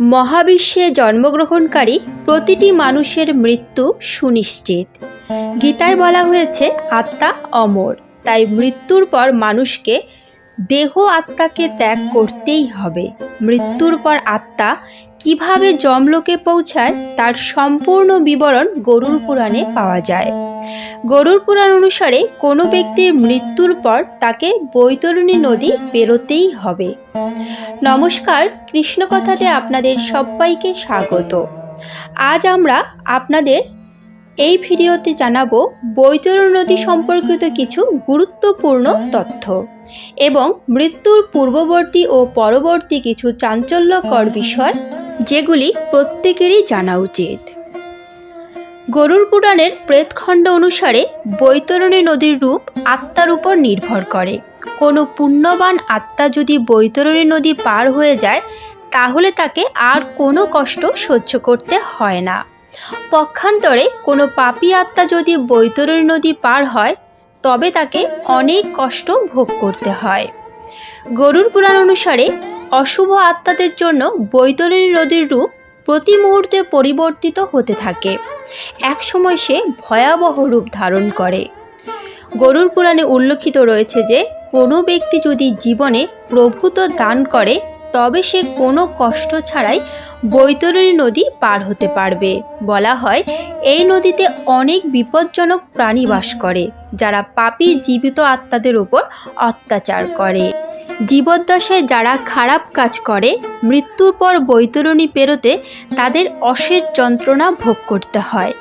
মহাবিশ্বে জন্মগ্রহণকারী প্রতিটি মানুষের মৃত্যু সুনিশ্চিত। গীতায় বলা হয়েছে, আত্মা অমর। তাই মৃত্যুর পর মানুষকে দেহ আত্মাকে ত্যাগ করতেই হবে। মৃত্যুর পর আত্মা কীভাবে যমলোকে পৌঁছায় তার সম্পূর্ণ বিবরণ গরুর পুরাণে পাওয়া যায়। গরুর পুরাণ অনুসারে কোনো ব্যক্তির মৃত্যুর পর তাকে বৈতরণী নদী পেরোতেই হবে। নমস্কার, কৃষ্ণকথাতে আপনাদের সবাইকে স্বাগত। আজ আমরা আপনাদের এই ভিডিওতে জানাব বৈতরণী নদী সম্পর্কিত কিছু গুরুত্বপূর্ণ তথ্য। এবং মৃত্যুর পূর্ববর্তী ও পরবর্তী কিছু চাঞ্চল্যকর বিষয়, যেগুলি প্রত্যেকেরই জানা উচিত। গরুর পুরাণের প্রেতখণ্ড অনুসারে বৈতরণী নদীর রূপ আত্মার উপর নির্ভর করে। কোনো পুণ্যবান আত্মা যদি বৈতরণী নদী পার হয়ে যায়, তাহলে তাকে আর কোনো কষ্ট সহ্য করতে হয় না। পক্ষান্তরে কোনো পাপী আত্মা যদি বৈতরণী নদী পার হয় তবে তাকে অনেক কষ্ট ভোগ করতে হয়। গরুর পুরাণ অনুসারে অশুভ আত্মাদের জন্য বৈতরণী নদীর রূপ প্রতি মুহূর্তে পরিবর্তিত হতে থাকে। একসময় সে ভয়াবহ রূপ ধারণ করে। গরুর পুরাণে উল্লেখিত রয়েছে যে, কোনো ব্যক্তি যদি জীবনে প্রভূত দান করে, তবে সে কোনো কষ্ট ছাড়াই বৈতরণী নদী পার হতে পারবে। বলা হয়, এই নদীতে অনেক বিপজ্জনক প্রাণী বাস করে। যারা পাপী জীবিত আত্মাদের উপর অত্যাচার করে। জীবদ্দশায় যারা খারাপ কাজ করে, মৃত্যুর পর বৈতরণী পেরোতে তাদের অশেষ যন্ত্রণা ভোগ করতে হয়।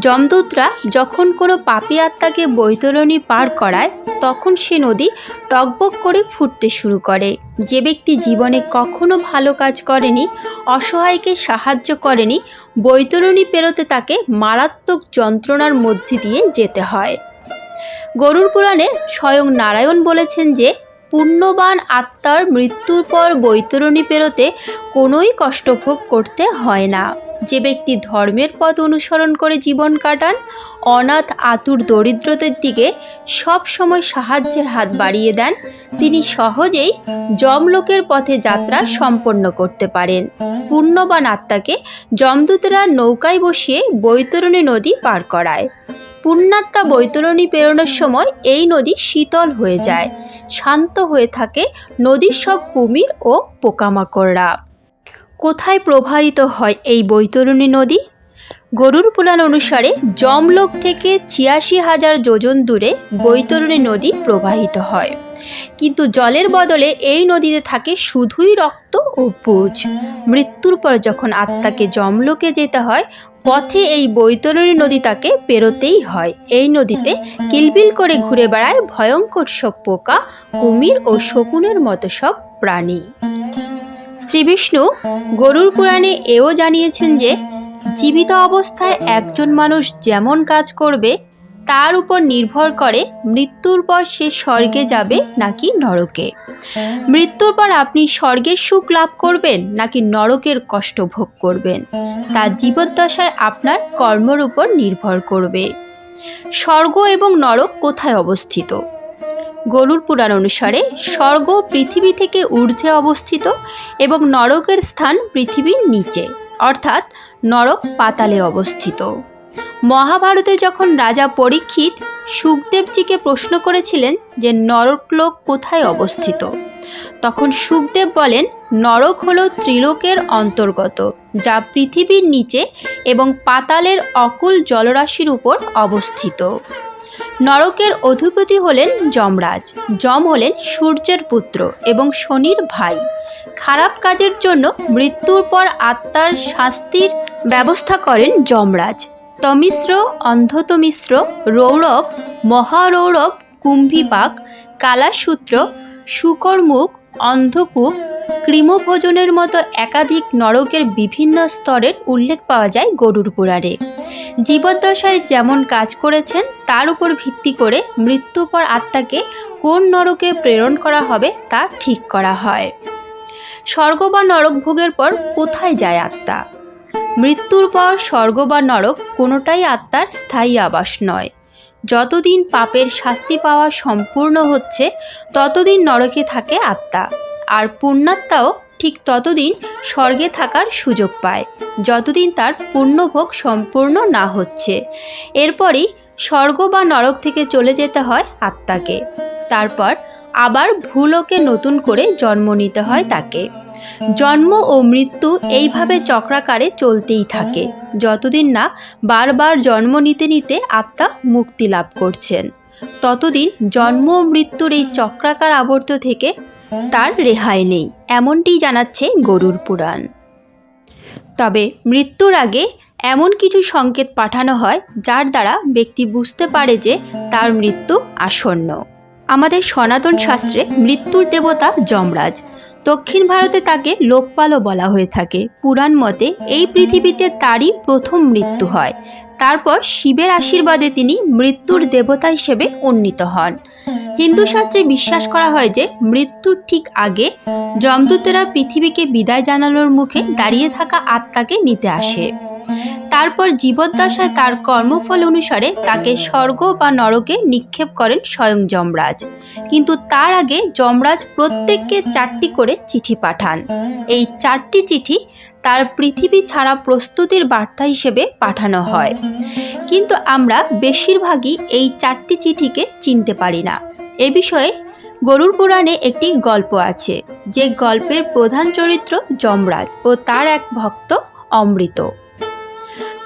যমদূতরা যখন কোনো পাপী আত্মাকে বৈতরণী পার করায়, তখন সে নদী টকবক করে ফুটতে শুরু করে। যে ব্যক্তি জীবনে কখনো ভালো কাজ করেনি, অসহায়কে সাহায্য করেনি, বৈতরণী পেরোতে তাকে মারাত্মক যন্ত্রণার মধ্যে দিয়ে যেতে হয়। গরুর পুরাণে স্বয়ং নারায়ণ বলেছেন যে, পুণ্যবান আত্মার মৃত্যুর পর বৈতরণী পেরোতে কোনোই কষ্ট ভোগ করতে হয় না। যে ব্যক্তি ধর্মের পথ অনুসরণ করে জীবন কাটান, অনাথ আতুর দরিদ্রদের দিকে সব সময় সাহায্যের হাত বাড়িয়ে দেন, তিনি সহজেই যমলোকের পথে যাত্রা সম্পন্ন করতে পারেন। পুণ্যবান আত্মাকে যমদূতরা নৌকায় বসিয়ে বৈতরণী নদী পার করায়। পুণ্যাত্মা বৈতরণী পেরোনোর সময় এই নদী শীতল হয়ে যায়, শান্ত হয়ে থাকে নদীর সব কুমির ও পোকামাকড়রা। কোথায় প্রবাহিত হয় এই বৈতরণী নদী? গরুর পুরাণ অনুসারে যমলোক থেকে ছিয়াশি হাজার যোজন দূরে বৈতরণী নদী প্রবাহিত হয়। কিন্তু জলের বদলে এই নদীতে থাকে শুধুই রক্ত ও পুজ মৃত্যুর পর যখন আত্মাকে যমলোকে যেতে হয় পথে এই বৈতরণী নদী তাকে পেরোতেই হয়। এই নদীতে কিলবিল করে ঘুরে বেড়ায় ভয়ঙ্কর সব পোকা, কুমির ও শকুনের মতো সব প্রাণী। শ্রীবিষ্ণু গরুর পুরাণে এও জানিয়েছেন যে, জীবিত অবস্থায় একজন মানুষ যেমন কাজ করবে তার উপর নির্ভর করে মৃত্যুর পর সে স্বর্গে যাবে নাকি নরকে। মৃত্যুর পর আপনি স্বর্গের সুখ লাভ করবেন নাকি নরকের কষ্ট ভোগ করবেন? তা জীবদ্দশায় আপনার কর্মর উপর নির্ভর করবে। স্বর্গ এবং নরক কোথায় অবস্থিত? গরুর পুরাণ অনুসারে স্বর্গ পৃথিবী থেকে ঊর্ধ্বে অবস্থিত এবং নরকের স্থান পৃথিবীর নিচে, অর্থাৎ নরক পাতালে অবস্থিত। মহাভারতে যখন রাজা পরীক্ষিত সুখদেবজিকে প্রশ্ন করেছিলেন যে নরকলোক কোথায় অবস্থিত, তখন সুখদেব বলেন, নরক হল ত্রিলোকের অন্তর্গত, যা পৃথিবীর নিচে এবং পাতালের অকুল জলরাশির উপর অবস্থিত। নরকের অধিপতি হলেন যমরাজ, যম হলেন সূর্যের পুত্র এবং শনির ভাই। খারাপ কাজের জন্য মৃত্যুর পর আত্মার শাস্তির ব্যবস্থা করেন যমরাজ। তমিশ্র, অন্ধতমিশ্র, রৌরব, মহারৌরব কুম্ভীপাক কালাসূত্র, শুকরমুখ, অন্ধকূপ কৃমভোজনের মতো একাধিক নরকের বিভিন্ন স্তরের উল্লেখ পাওয়া যায় গরুর পুরাণে জীবদ্দশায় যেমন কাজ করেছেন, তার উপর ভিত্তি করে মৃত্যু পর আত্মাকে কোন নরকে প্রেরণ করা হবে তা ঠিক করা হয়। স্বর্গ বা নরক ভোগের পর কোথায় যায় আত্মা? মৃত্যুর পর স্বর্গ বা নরক কোনোটাই আত্মার স্থায়ী আবাস নয়। যতদিন পাপের শাস্তি পাওয়া সম্পূর্ণ হচ্ছে, ততদিন নরকে থাকে আত্মা। আর পুণ্যাত্মাও ঠিক ততদিন স্বর্গে থাকার সুযোগ পায়, যতদিন তার পূর্ণভোগ সম্পূর্ণ না হচ্ছে। এরপরই স্বর্গ বা নরক থেকে চলে যেতে হয় আত্মাকে। তারপর আবার ভূলোকে নতুন করে জন্ম নিতে হয় তাকে। জন্ম ও মৃত্যু এইভাবে চক্রাকারে চলতেই থাকে। যতদিন না বারবার জন্ম নিতে নিতে আত্মা মুক্তি লাভ করছেন, ততদিন জন্ম ও মৃত্যুর এই চক্রাকার আবর্ত থেকে তার রেহাই নেই, এমনটিই জানাচ্ছে গরুর পুরাণ। তবে মৃত্যুর আগে এমন কিছু সংকেত পাঠানো হয়, যার দ্বারা ব্যক্তি বুঝতে পারে যে তার মৃত্যু আসন্ন। আমাদের সনাতন শাস্ত্রে মৃত্যুর দেবতা যমরাজ। দক্ষিণ ভারতে তাকে লোকপালও বলা হয়ে থাকে। পুরাণ মতে এই পৃথিবীতে তারই প্রথম মৃত্যু হয়। তারপর শিবের আশীর্বাদে তিনি মৃত্যুর দেবতা হিসেবে উন্নীত হন। হিন্দু শাস্ত্রে বিশ্বাস করা হয় যে মৃত্যুর ঠিক আগে যমদূতেরা পৃথিবীকে বিদায় জানানোর মুখে দাঁড়িয়ে থাকা আত্মাকে নিতে আসে। তারপর জীবদ্দশায় তার কর্মফল অনুসারে তাকে স্বর্গ বা নরকে নিক্ষেপ করেন স্বয়ং যমরাজ। কিন্তু তার আগে যমরাজ প্রত্যেককে চারটি করে চিঠি পাঠান। এই চারটি চিঠি তার পৃথিবী ছাড়া প্রস্তুতির বার্তা হিসেবে পাঠানো হয়। কিন্তু আমরা বেশিরভাগই এই চারটি চিঠিকে চিনতে পারি না। এ বিষয়ে গরুর পুরাণে একটি গল্প আছে, যে গল্পের প্রধান চরিত্র যমরাজ ও তার এক ভক্ত অমৃত।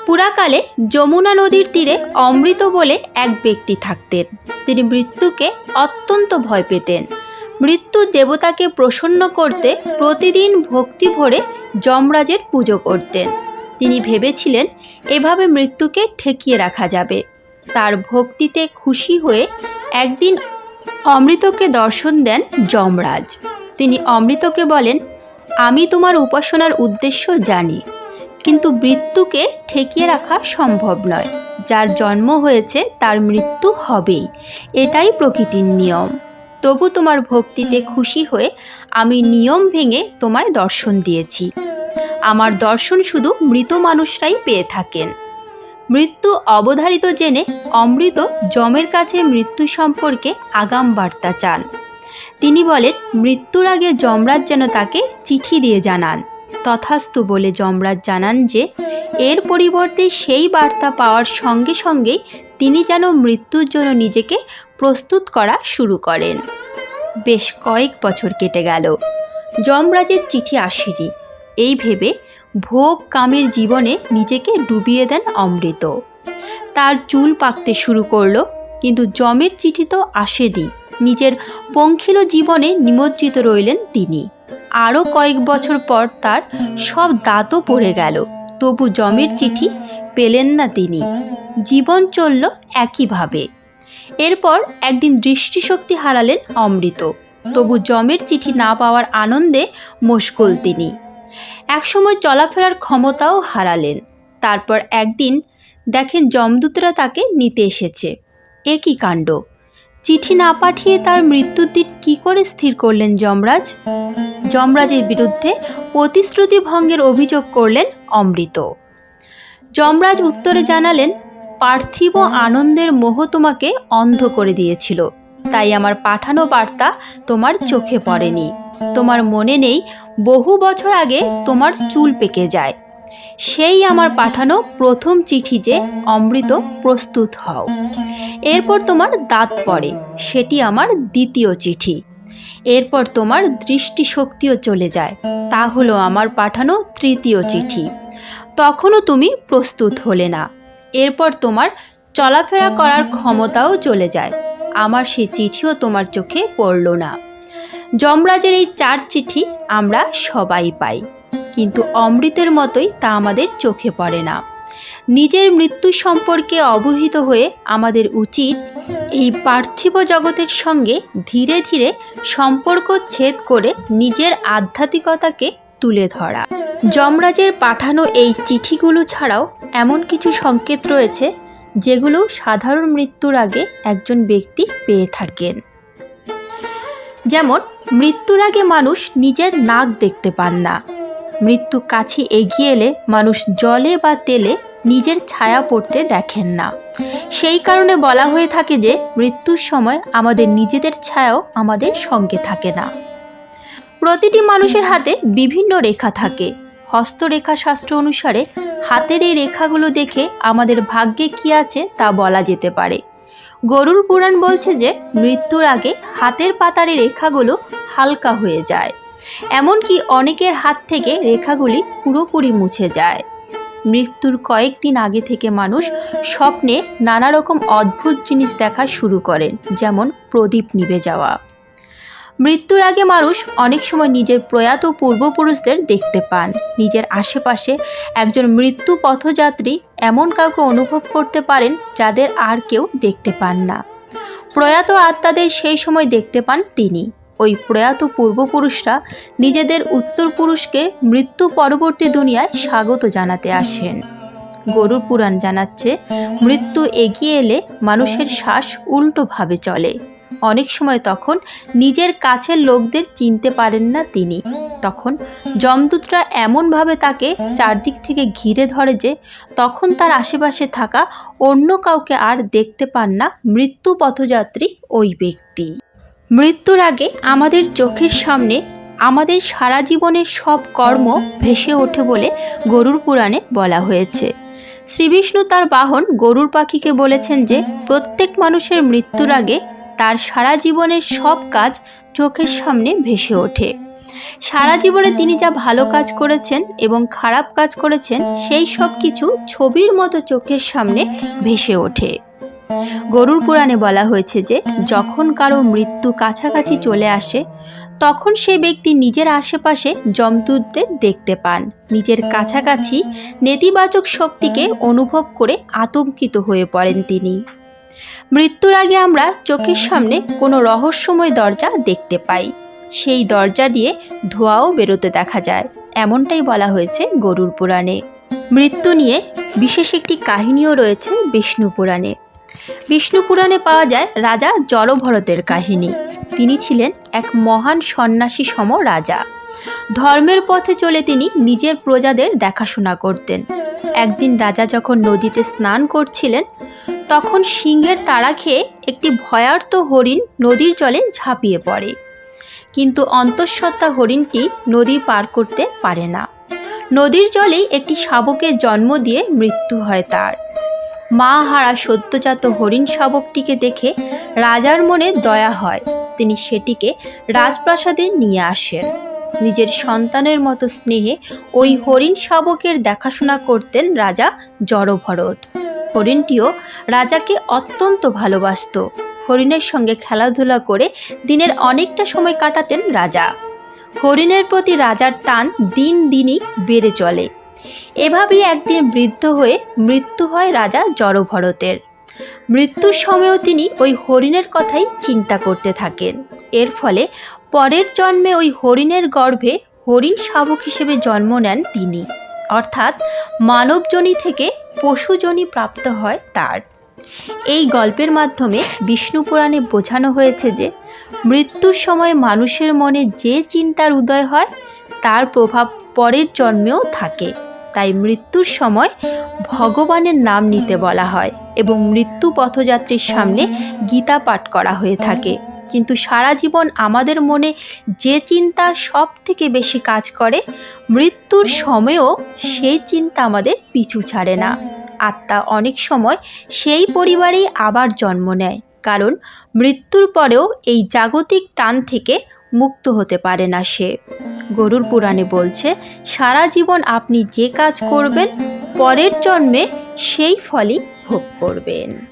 পুরাকালে যমুনা নদীর তীরে অমৃত বলে এক ব্যক্তি থাকতেন। তিনি মৃত্যুকে অত্যন্ত ভয় পেতেন। মৃত্যু দেবতাকে প্রসন্ন করতে প্রতিদিন ভক্তি ভরে যমরাজের পুজো করতেন। তিনি ভেবেছিলেন, এভাবে মৃত্যুকে ঠেকিয়ে রাখা যাবে। তার ভক্তিতে খুশি হয়ে একদিন অমৃতকে দর্শন দেন যমরাজ। তিনি অমৃতকে বলেন, আমি তোমার উপাসনার উদ্দেশ্য জানি। কিন্তু মৃত্যুকে ঠেকিয়ে রাখা সম্ভব নয়। যার জন্ম হয়েছে তার মৃত্যু হবেই। এটাই প্রকৃতির নিয়ম। তবু তোমার ভক্তিতে খুশি হয়ে আমি নিয়ম ভেঙে তোমায় দর্শন দিয়েছি। আমার দর্শন শুধু মৃত মানুষরাই পেয়ে থাকেন। মৃত্যু অবধারিত জেনে অমৃত যমের কাছে মৃত্যু সম্পর্কে আগাম বার্তা চান। তিনি বলেন, মৃত্যুর আগে যমরাজ যেন তাকে চিঠি দিয়ে জানান। তথাস্তু বলে যমরাজ জানান যে, এর পরিবর্তে সেই বার্তা পাওয়ার সঙ্গে সঙ্গেই তিনি যেন মৃত্যুর জন্য নিজেকে প্রস্তুত করা শুরু করেন। বেশ কয়েক বছর কেটে গেল। যমরাজের চিঠি আসেনি। এই ভেবে ভোগ কামের জীবনে নিজেকে ডুবিয়ে দেন অমৃত। তার চুল পাকতে শুরু করল, কিন্তু জমের চিঠি তো আসেনি। নিজের পঙ্খিল জীবনে নিমজ্জিত রইলেন তিনি। আরও কয়েক বছর পর তার সব দাঁতও পড়ে গেল। তবু জমের চিঠি পেলেন না তিনি। জীবন চলল একইভাবে। এরপর একদিন দৃষ্টিশক্তি হারালেন অমৃত। তবু জমের চিঠি না পাওয়ার আনন্দে মশগুল তিনি। একসময় চলাফেরার ক্ষমতাও হারালেন। তারপর একদিন দেখেন যমদূতরা তাকে নিতে এসেছে। এ কী কাণ্ড? চিঠি না পাঠিয়ে তার মৃত্যুর দিন কী করে স্থির করলেন যমরাজ? যমরাজের বিরুদ্ধে প্রতিশ্রুতি ভঙ্গের অভিযোগ করলেন অমৃত। যমরাজ উত্তরে জানালেন, পার্থিব আনন্দের মোহ তোমাকে অন্ধ করে দিয়েছিল, তাই আমার পাঠানো বার্তা তোমার চোখে পড়েনি। তোমার মনে নেই, বহু বছর আগে তোমার চুল পেকে যায়। সেই আমার পাঠানো প্রথম চিঠি যে, অমৃত, প্রস্তুত হও। এরপর তোমার দাঁত পড়ে, সেটি আমার দ্বিতীয় চিঠি। এরপর তোমার দৃষ্টিশক্তিও চলে যায়, তা হলো আমার পাঠানো তৃতীয় চিঠি। তখনও তুমি প্রস্তুত হলে না। এরপর তোমার চলাফেরা করার ক্ষমতাও চলে যায়, আমার সে চিঠিও তোমার চোখে পড়ল না। যমরাজের এই চার চিঠি আমরা সবাই পাই। কিন্তু অমৃতের মতোই তা আমাদের চোখে পড়ে না। নিজের মৃত্যু সম্পর্কে অবহিত হয়ে আমাদের উচিত এই পার্থিব জগতের সঙ্গে ধীরে ধীরে সম্পর্ক ছেদ করে নিজের আধ্যাত্মিকতাকে তুলে ধরা। যমরাজের পাঠানো এই চিঠিগুলো ছাড়াও এমন কিছু সংকেত রয়েছে যেগুলো সাধারণ মৃত্যুর আগে একজন ব্যক্তি পেয়ে থাকেন। যেমন, মৃত্যুর আগে মানুষ নিজের নাক দেখতে পান না। মৃত্যু কাছে এগিয়ে এলে মানুষ জলে বা তেলে নিজের ছায়া পড়তে দেখেন না। সেই কারণে বলা হয়ে থাকে যে, মৃত্যুর সময় আমাদের নিজেদের ছায়াও আমাদের সঙ্গে থাকে না। প্রতিটি মানুষের হাতে বিভিন্ন রেখা থাকে। হস্তরেখা শাস্ত্র অনুসারে হাতের এই রেখাগুলো দেখে আমাদের ভাগ্যে কি আছে তা বলা যেতে পারে। গরুর পুরাণ বলছে যে, মৃত্যুর আগে হাতের পাতার রেখাগুলো হালকা হয়ে যায়। এমনকি অনেকের হাত থেকে রেখাগুলি পুরোপুরি মুছে যায়। মৃত্যুর কয়েকদিন আগে থেকে মানুষ স্বপ্নে নানা রকম অদ্ভুত জিনিস দেখা শুরু করেন, যেমন প্রদীপ নিভে যাওয়া। মৃত্যুর আগে মানুষ অনেক সময় নিজের প্রয়াত পূর্বপুরুষদের দেখতে পান। নিজের আশেপাশে একজন মৃত্যু পথযাত্রী এমন কাউকে অনুভব করতে পারেন যাদের আর কেউ দেখতে পান না। প্রয়াত আত্মাদের সেই সময় দেখতে পান তিনি। ওই প্রয়াত পূর্বপুরুষরা নিজেদের উত্তরপুরুষকে মৃত্যু পরবর্তী দুনিয়ায় স্বাগত জানাতে আসেন। গরুর পুরাণ জানাচ্ছে, মৃত্যু এগিয়ে এলে মানুষের শ্বাস উল্টোভাবে চলে। অনেক সময় তখন নিজের কাছের লোকদের চিনতে পারেন না তিনি। তখন যমদূতরা এমনভাবে তাকে চারদিক থেকে ঘিরে ধরে যে তখন তার আশেপাশে থাকা অন্য কাউকে আর দেখতে পান না মৃত্যু পথযাত্রী ওই ব্যক্তি। মৃত্যুর আগে আমাদের চোখের সামনে আমাদের সারা জীবনের সব কর্ম ভেসে ওঠে বলে গরুর পুরাণে বলা হয়েছে। শ্রীবিষ্ণু তার বাহন গরুর পাখিকে বলেছেন যে, প্রত্যেক মানুষের মৃত্যুর আগে তার সারা জীবনের সব কাজ চোখের সামনে ভেসে ওঠে। সারা জীবনে তিনি যা ভালো কাজ করেছেন এবং খারাপ কাজ করেছেন, সেই সব কিছু ছবির মতো চোখের সামনে ভেসে ওঠে। গরুর পুরাণে বলা হয়েছে যে, যখন কারও মৃত্যু কাছাকাছি চলে আসে, তখন সে ব্যক্তি নিজের আশেপাশে যমদূতদের দেখতে পান। নিজের কাছাকাছি নেতিবাচক শক্তিকে অনুভব করে আতঙ্কিত হয়ে পড়েন তিনি। মৃত্যুর আগে আমরা চোখের সামনে কোনো রহস্যময় দরজা দেখতে পাই। সেই দরজা দিয়ে ধোঁয়াও বেরোতে দেখা যায়, এমনটাই বলা হয়েছে গরুর পুরাণে। মৃত্যু নিয়ে বিশেষ একটি কাহিনীও রয়েছে বিষ্ণু পুরাণে। বিষ্ণু পুরাণে পাওয়া যায় রাজা জলভরতের কাহিনী। তিনি ছিলেন এক মহান সন্ন্যাসী সম রাজা। ধর্মের পথে চলে তিনি নিজের প্রজাদের দেখাশোনা করতেন। একদিন রাজা যখন নদীতে স্নান করছিলেন, তখন সিংহের তাড়া খেয়ে একটি ভয়ার্ত হরিণ নদীর জলে ঝাঁপিয়ে পড়ে। কিন্তু অন্তঃসত্ত্বা হরিণটি নদী পার করতে পারে না। নদীর জলেই একটি শাবকের জন্ম দিয়ে মৃত্যু হয় তার। মা হারা সদ্যজাত হরিণ শাবকটিকে দেখে রাজার মনে দয়া হয়। তিনি সেটিকে রাজপ্রাসাদে নিয়ে আসেন। নিজের সন্তানের মতো স্নেহে ওই হরিণ শাবকের দেখাশোনা করতেন রাজা জড়ভরত। হরিণটিও রাজাকে অত্যন্ত ভালোবাসত। হরিণের সঙ্গে খেলাধুলা করে দিনের অনেকটা সময় কাটাতেন রাজা। হরিণের প্রতি রাজার টান দিন দিনই বেড়ে চলে। এভাবেই একদিন বৃদ্ধ হয়ে মৃত্যু হয় রাজা জড়ভরতের। মৃত্যুর সময়ও তিনি ওই হরিণের কথাই চিন্তা করতে থাকেন। এর ফলে পরের জন্মে ওই হরিণের গর্ভে হরিণ শাবক হিসেবে জন্ম নেন তিনি। অর্থাৎ মানবজনী থেকে পশুজনী প্রাপ্ত হয় তার। এই গল্পের মাধ্যমে বিষ্ণু পুরাণে বোঝানো হয়েছে যে, মৃত্যুর সময় মানুষের মনে যে চিন্তার উদয় হয়, তার প্রভাব পরের জন্মেও থাকে। তাই মৃত্যুর সময় ভগবানের নাম নিতে বলা হয় এবং মৃত্যু পথযাত্রীর সামনে গীতা পাঠ করা হয়ে থাকে। কিন্তু সারা জীবন আমাদের মনে যে চিন্তা সব থেকে বেশি কাজ করে, মৃত্যুর সময়েও সেই চিন্তা আমাদের পিছু ছাড়ে না। আত্মা অনেক সময় সেই পরিবারেই আবার জন্ম নেয়, কারণ মৃত্যুর পরেও এই জাগতিক টান থেকে মুক্ত হতে পারে না সে। গরুর পুরাণে বলছে, সারা জীবন আপনি যে কাজ করবেন, পরের জন্মে সেই ফলই ভোগ করবেন।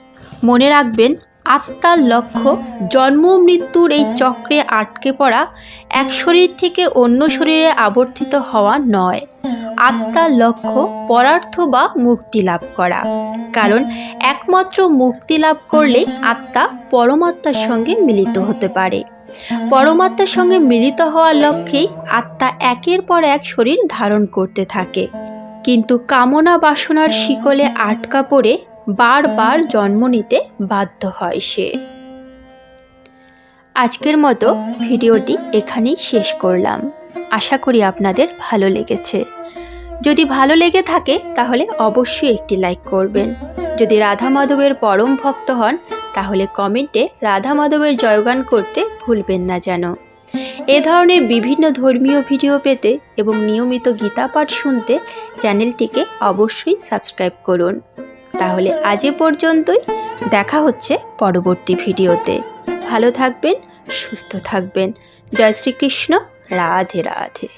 মনে রাখবেন, আত্মার লক্ষ্য জন্ম মৃত্যুর এই চক্রে আটকে পড়া এক শরীর থেকে অন্য শরীরে আবর্তিত হওয়া নয়। আত্মার লক্ষ্য পরার্থ বা মুক্তি লাভ করা। কারণ, একমাত্র মুক্তি লাভ করলেই আত্মা পরমাত্মার সঙ্গে মিলিত হতে পারে। পরমাত্মার সঙ্গে মিলিত হওয়ার লক্ষ্যেই আত্মা একের পর এক শরীর ধারণ করতে থাকে। কিন্তু কামনা বাসনার শিকলে আটকা পড়ে বারবার জন্ম নিতে বাধ্য হয় সে। আজকের মতো ভিডিওটি এখানেই শেষ করলাম। আশা করি আপনাদের ভালো লেগেছে। যদি ভালো লেগে থাকে তাহলে অবশ্যই একটি লাইক করবেন। যদি রাধা মাধবের পরম ভক্ত হন তাহলে কমেন্টে রাধা মাধবের জয়গান করতে ভুলবেন না যেন। এ ধরনের বিভিন্ন ধর্মীয় ভিডিও পেতে এবং নিয়মিত গীতা পাঠ শুনতে চ্যানেলটিকে অবশ্যই সাবস্ক্রাইব করুন। তাহলে আজ এ পর্যন্তই, দেখা হচ্ছে পরবর্তী ভিডিওতে। ভালো থাকবেন, সুস্থ থাকবেন। জয় শ্রীকৃষ্ণ, রাধে রাধে।